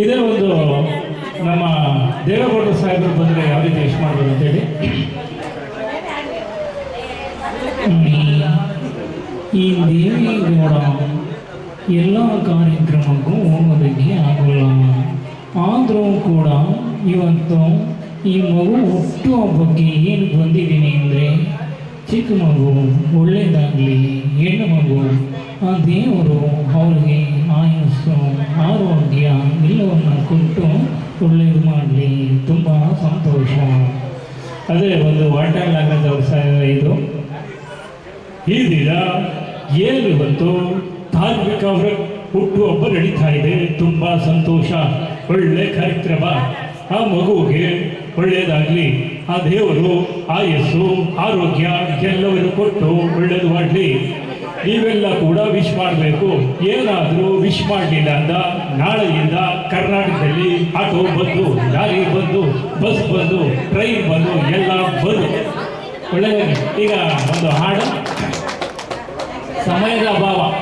ಇದೇ ಒಂದು ನಮ್ಮ ದೇವೇಗೌಡ ಸಾಹೇಬರು ಬಂದರೆ ಯಾವ ರೀತಿ ಎಷ್ಟು ಮಾಡ್ಬೋದು ಅಂತೇಳಿ? ಈ ದೇವೇಗೌಡ ಎಲ್ಲ ಕಾರ್ಯಕ್ರಮಕ್ಕೂ ಹೋಗೋದಕ್ಕೆ ಆಗೋಲ್ಲ. ಆದರೂ ಕೂಡ ಇವತ್ತು ಈ ಮಗು ಹುಟ್ಟು ಹಬ್ಬಕ್ಕೆ ಏನು ಬಂದಿದ್ದೀನಿ ಅಂದರೆ ಚಿಕ್ಕ ಮಗು ಒಳ್ಳೆಯದಾಗಲಿ ಹೆಣ್ಣು ಮಗು ಆ ದೇವರು ಅವ್ರಿಗೆ ಎಲ್ಲವನ್ನು ಕೊಟ್ಟು ಒಳ್ಳೇದು ಮಾಡಲಿ. ತುಂಬ ಸಂತೋಷ. ಅದೇ ಒಂದು ವಾಟರ್ ಲಾಗದ ಇದು. ಈ ದಿನ ಏನು ಇವತ್ತು ಧಾರ್ಮಿಕ ಹುಟ್ಟುಹಬ್ಬ ನಡೀತಾ ಇದೆ. ತುಂಬ ಸಂತೋಷ. ಒಳ್ಳೆ ಕಾರ್ಯಕ್ರಮ. ಆ ಮಗುವಿಗೆ ಒಳ್ಳೆಯದಾಗಲಿ ಆ ದೇವರು, ಆಯಸ್ಸು, ಆರೋಗ್ಯ ಎಲ್ಲವನ್ನು ಕೊಟ್ಟು ಒಳ್ಳೆಯದು ಮಾಡಲಿ. ನೀವೆಲ್ಲ ಕೂಡ ವಿಶ್ ಮಾಡಬೇಕು. ಏನಾದರೂ ವಿಶ್ ಮಾಡಲಿಲ್ಲ ಅಂದ ನಾಳೆಯಿಂದ ಕರ್ನಾಟಕದಲ್ಲಿ ಆಟೋ ಬಂದು ಲಾರಿ ಬಂದು ಬಸ್ ಬಂದು ಟ್ರೈನ್ ಬಂದು, ಎಲ್ಲ ಬಂದು. ಒಳ್ಳೆಯ ಈಗ ಒಂದು ಹಾಡು. ಸಮಯದ ಅಭಾವ